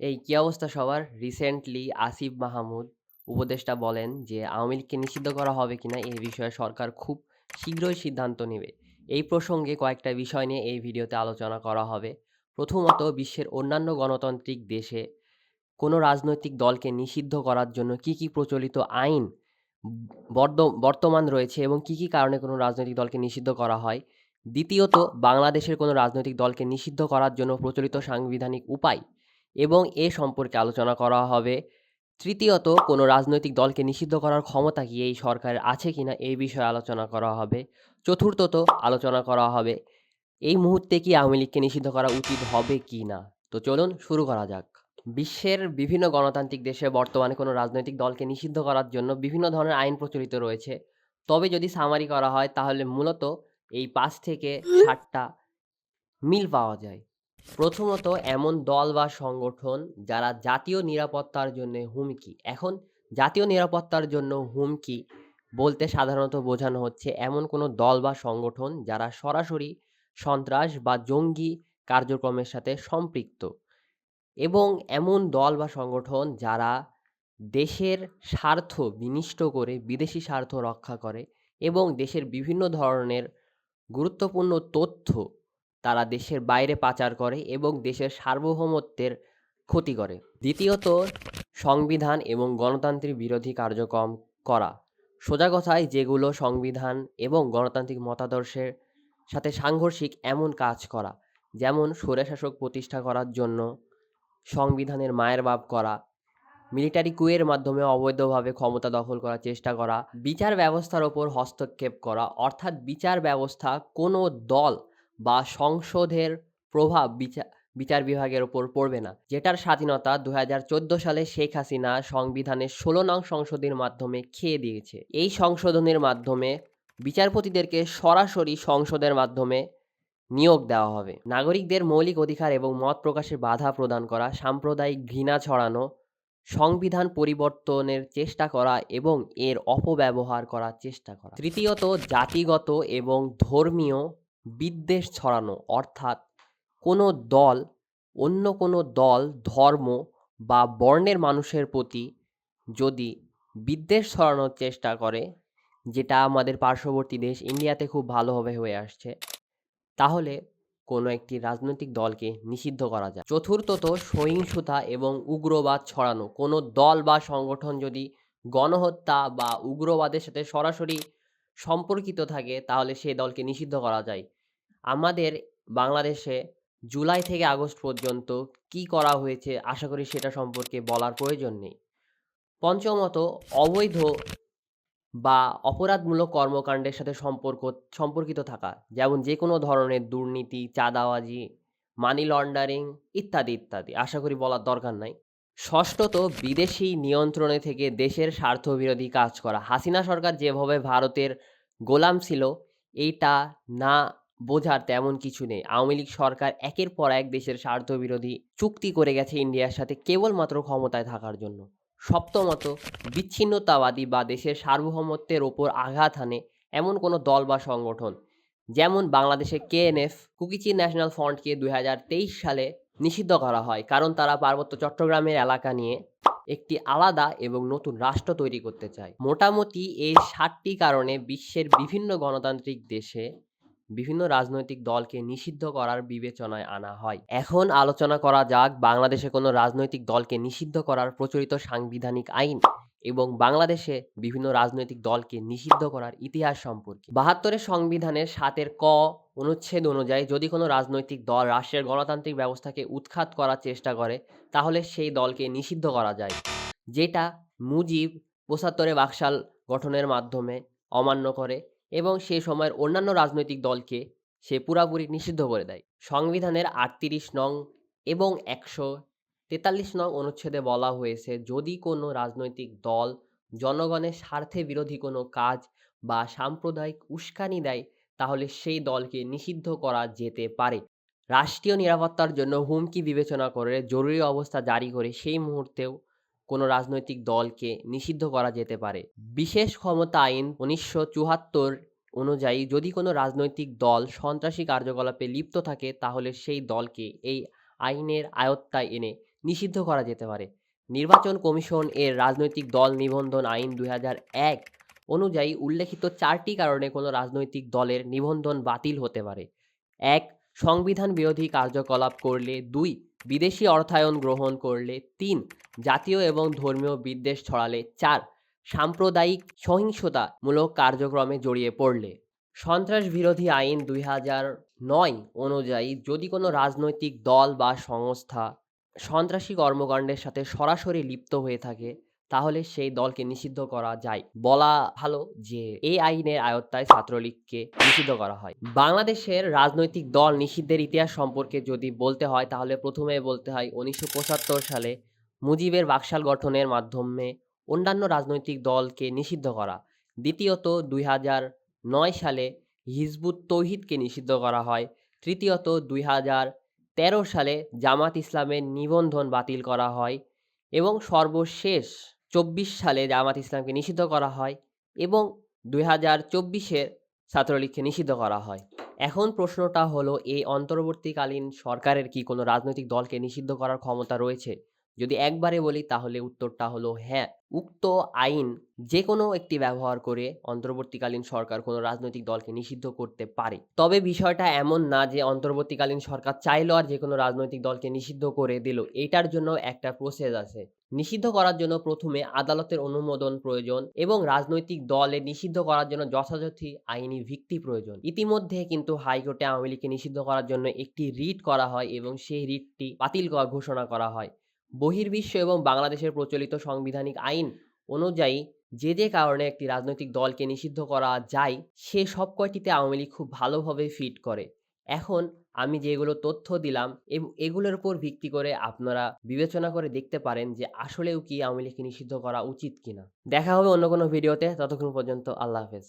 এই কি অবস্থা সবার? রিসেন্টলি আসিফ মাহমুদ উপদেষ্টা বলেন যে আওয়ামী লীগকে নিষিদ্ধ করা হবে কিনা এ বিষয়ে সরকার খুব শীঘ্রই সিদ্ধান্ত নেবে। এই প্রসঙ্গে কয়েকটা বিষয় নিয়ে এই ভিডিওতে আলোচনা করা হবে। প্রথমত বিশ্বের অন্যান্য গণতান্ত্রিক দেশে কোনো রাজনৈতিক দলকে নিষিদ্ধ করার জন্য কি, কি প্রচলিত আইন বর্তমান রয়েছে এবং কি, কি কারণে কোনো রাজনৈতিক দলকে নিষিদ্ধ করা হয়। দ্বিতীয়ত বাংলাদেশের কোনো রাজনৈতিক দলকে নিষিদ্ধ করার জন্য প্রচলিত সাংবিধানিক উপায় এবং এ সম্পর্কে আলোচনা করা হবে। তৃতীয়ত, কোনো রাজনৈতিক দলকে নিষিদ্ধ করার ক্ষমতা কি এই সরকারের আছে কি না এই বিষয়ে আলোচনা করা হবে। চতুর্থত, আলোচনা করা হবে, এই মুহূর্তে কি আওয়ামী লীগকে নিষিদ্ধ করা উচিত হবে কি না? তো চলুন শুরু করা যাক। বিশ্বের বিভিন্ন গণতান্ত্রিক দেশে বর্তমানে কোনো রাজনৈতিক দলকে নিষিদ্ধ করার জন্য বিভিন্ন ধরনের আইন প্রচলিত রয়েছে। তবে যদি সামারি করা হয়, তাহলে মূলত এই পাঁচ থেকে ৭ টা মিল পাওয়া যায়। প্রথমত এমন দল বা সংগঠন যারা জাতীয় নিরাপত্তার জন্য হুমকি। এখন জাতীয় নিরাপত্তার জন্য হুমকি বলতে সাধারণত বোঝানো হচ্ছে এমন কোনো দল বা সংগঠন যারা সরাসরি সন্ত্রাস বা জঙ্গি কার্যক্রমের সাথে সম্পৃক্ত এবং এমন দল বা সংগঠন যারা দেশের স্বার্থ বিনিষ্ট করে বিদেশি স্বার্থ রক্ষা করে এবং দেশের বিভিন্ন ধরনের গুরুত্বপূর্ণ তথ্য তারা দেশের বাইরে পাচার করে এবং দেশের সার্বভৌমত্বের ক্ষতি করে। দ্বিতীয়ত সংবিধান এবং গণতান্ত্রিক বিরোধী কার্যক্রম করা। সোজা কথায় যেগুলো সংবিধান এবং গণতান্ত্রিক মতাদর্শের সাথে সাংঘর্ষিক এমন কাজ করা। যেমন স্বৈরশাসক প্রতিষ্ঠা করার জন্য সংবিধানের মায়ের বাপ করা, মিলিটারি কুয়ের মাধ্যমে অবৈধভাবে ক্ষমতা দখল করার চেষ্টা করা, বিচার ব্যবস্থার ওপর হস্তক্ষেপ করা অর্থাৎ বিচার ব্যবস্থা কোনো দল বা সংসদের প্রভাব বিচা বিচার বিভাগের ওপর পড়বে না। যেটার স্বাধীনতা ২০১৪ সালে শেখ হাসিনা সংবিধানের ১৬ নং সংশোধনীর মাধ্যমে খেয়ে দিয়েছে। এই সংশোধনের মাধ্যমে বিচারপতিদেরকে সরাসরি সংসদের মাধ্যমে নিয়োগ দেওয়া হবে। নাগরিকদের মৌলিক অধিকার এবং মত প্রকাশে বাধা প্রদান করা, সাম্প্রদায়িক ঘৃণা ছড়ানো, সংবিধান পরিবর্তনের চেষ্টা করা এবং এর অপব্যবহার করার চেষ্টা করা। তৃতীয়ত জাতিগত এবং ধর্মীয় বিদ্বেষ ছড়ানো অর্থাৎ কোনো দল অন্য কোনো দল, ধর্ম বা বর্ণের মানুষের প্রতি যদি বিদ্বেষ ছড়ানোর চেষ্টা করে, যেটা আমাদের পার্শ্ববর্তী দেশ ইন্ডিয়াতে খুব ভালোভাবে হয়ে আসছে, তাহলে কোনো একটি রাজনৈতিক দলকে নিষিদ্ধ করা যায়। চতুর্থত সহিংসতা এবং উগ্রবাদ ছড়ানো। কোনো দল বা সংগঠন যদি গণহত্যা বা উগ্রবাদের সাথে সরাসরি সম্পর্কিত থাকে তাহলে সে দলকে নিষিদ্ধ করা যায়। আমাদের বাংলাদেশে জুলাই থেকে আগস্ট পর্যন্ত কি করা হয়েছে আশা করি সেটা সম্পর্কে বলার প্রয়োজন নেই। পঞ্চমত অবৈধ বা অপরাধমূলক কর্মকাণ্ডের সাথে সম্পর্ক সম্পর্কিত থাকা। যেমন যে কোনো ধরনের দুর্নীতি, চাঁদাবাজি, মানি লন্ডারিং ইত্যাদি, ইত্যাদি। আশা করি বলার দরকার নাই। ষষ্ঠত বিদেশি নিয়ন্ত্রণে থেকে দেশের স্বার্থবিরোধী কাজ করা। হাসিনা সরকার যেভাবে ভারতের গোলাম ছিল, এইটা না বোঝার তেমন কিছু নেই। আওয়ামী লীগ সরকার একের পর এক দেশের স্বার্থবিরোধী চুক্তি করে গেছে ইন্ডিয়ার সাথে কেবলমাত্র ক্ষমতায় থাকার জন্য। সপ্তমত, বিচ্ছিন্নতাবাদী বা দেশের সার্বভৌমত্বের ওপর আঘাত হানে এমন কোনো দল বা সংগঠন। যেমন বাংলাদেশে কেএনএফ কুকিচি ন্যাশনাল ফ্রন্টকে ২০২৩ সালে নিষিদ্ধ করা হয় কারণ তারা পার্বত্য চট্টগ্রামের এলাকা নিয়ে একটি আলাদা এবং নতুন রাষ্ট্র তৈরি করতে চায়। মোটামুটি এই সাতটি কারণে বিশ্বের বিভিন্ন গণতান্ত্রিক দেশে বিভিন্ন রাজনৈতিক দলকে নিষিদ্ধ করার বিবেচনায় আনা হয়। এখন আলোচনা করা যাক বাংলাদেশে কোনো রাজনৈতিক দলকে নিষিদ্ধ করার প্রচলিত সাংবিধানিক আইন এবং বাংলাদেশে বিভিন্ন রাজনৈতিক দলকে নিষিদ্ধ করার ইতিহাস সম্পর্কে। বাহাত্তরের সংবিধানের সাতের ক অনুচ্ছেদ অনুযায়ী যদি কোনো রাজনৈতিক দল রাষ্ট্রের গণতান্ত্রিক ব্যবস্থাকে উৎখাত করার চেষ্টা করে, তাহলে সেই দলকে নিষিদ্ধ করা যায়। যেটা মুজিব ৭৫ এ বাকশাল গঠনের মাধ্যমে অমান্য করে এবং সে সময়ের অন্যান্য রাজনৈতিক দলকে সে পুরাপুরি নিষিদ্ধ করে দেয়। সংবিধানের ৩৮ নং এবং ১৪৩ নং অনুচ্ছেদে বলা হয়েছে, যদি কোনো রাজনৈতিক দল জনগণের স্বার্থে বিরোধী কোনো কাজ বা সাম্প্রদায়িক উস্কানি দেয়, তাহলে সেই দলকে নিষিদ্ধ করা যেতে পারে। রাষ্ট্রীয় নিরাপত্তার জন্য হুমকি বিবেচনা করে জরুরি অবস্থা জারি করে সেই মুহূর্তেও কোনো রাজনৈতিক দলকে নিষিদ্ধ করা যেতে পারে। বিশেষ ক্ষমতা আইন ১৯৭৪ অনুযায়ী যদি কোনো রাজনৈতিক দল সন্ত্রাসী কার্যকলাপে লিপ্ত থাকে, তাহলে সেই দলকে এই আইনের আয়ত্তায় এনে নিষিদ্ধ করা যেতে পারে। নির্বাচন কমিশন এর রাজনৈতিক দল নিবন্ধন আইন দুই এক অনুযায়ী উল্লেখিত চারটি কারণে কোনো রাজনৈতিক দলের নিবন্ধন বাতিল হতে পারে। এক, সংবিধান বিরোধী কার্যকলাপ করলে। দুই, বিদেশি অর্থায়ন গ্রহণ করলে। তিন, জাতীয় এবং ধর্মীয় বিদ্বেষ ছড়ালে। চার, সাম্প্রদায়িক সহিংসতামূলক কার্যক্রমে জড়িয়ে পড়লে। সন্ত্রাস বিরোধী আইন দুই নয় অনুযায়ী যদি কোনো রাজনৈতিক দল বা সংস্থা সন্ত্রাসী কর্মকাণ্ডের সাথে সরাসরি লিপ্ত হয়ে থাকে, তাহলে সেই দলকে নিষিদ্ধ করা যায়। বলা ভালো যে, এই আইনের আয়ত্তায় ছাত্রলীগকে নিষিদ্ধ করা হয়। বাংলাদেশের রাজনৈতিক দল নিষিদ্ধের ইতিহাস সম্পর্কে যদি বলতে হয়, তাহলে প্রথমে বলতে হয়, উনিশশো পঁচাত্তর সালে মুজিবের বাকশাল গঠনের মাধ্যমে অন্যান্য রাজনৈতিক দলকে নিষিদ্ধ করা। দ্বিতীয়ত, দুই নয় সালে হিজবুত তৌহিদকে নিষিদ্ধ করা হয়। তৃতীয়ত, দুই হাজার তেরো সালে জামাত ইসলামের নিবন্ধন বাতিল করা হয় এবং সর্বশেষ চব্বিশ সালে জামাত ইসলামকে নিষিদ্ধ করা হয় এবং দুই হাজার চব্বিশে ছাত্রলীগকে নিষিদ্ধ করা হয়। এখন প্রশ্নটা হলো এই অন্তর্বর্তীকালীন সরকারের কি কোনো রাজনৈতিক দলকে নিষিদ্ধ করার ক্ষমতা রয়েছে? যদি একবারে বলি, তাহলে উত্তরটা হলো হ্যাঁ। উক্ত আইন যে কোনো একটি ব্যবহার করে অন্তর্বর্তীকালীন সরকার কোনো রাজনৈতিক দলকে নিষিদ্ধ করতে পারে। তবে বিষয়টা এমন না যে অন্তর্বর্তীকালীন সরকার চাইলো আর যে কোনো রাজনৈতিক দলকে নিষিদ্ধ করে দিল। এটার জন্য একটা প্রসেস আছে। নিষিদ্ধ করার জন্য প্রথমে আদালতের অনুমোদন প্রয়োজন এবং রাজনৈতিক দলে নিষিদ্ধ করার জন্য যথাযথ আইনি ভিত্তি প্রয়োজন। ইতিমধ্যে কিন্তু হাইকোর্টে আওয়ামী লীগকে নিষিদ্ধ করার জন্য একটি রিট করা হয় এবং সেই রিটটি বাতিল ঘোষণা করা হয়। বহির্বিশ্ব এবং বাংলাদেশের প্রচলিত সাংবিধানিক আইন অনুযায়ী যে যে কারণে একটি রাজনৈতিক দলকে নিষিদ্ধ করা যায়, সে সব কয়টিতে আওয়ামী লীগ খুব ভালোভাবে ফিট করে। এখন আমি যেগুলো তথ্য দিলাম এগুলোর উপর ভিত্তি করে আপনারা বিবেচনা করে দেখতে পারেন যে আসলেও কি আওয়ামী লীগকে নিষিদ্ধ করা উচিত কিনা। দেখা হবে অন্য কোনো ভিডিওতে ততক্ষণ পর্যন্ত আল্লাহ হাফেজ।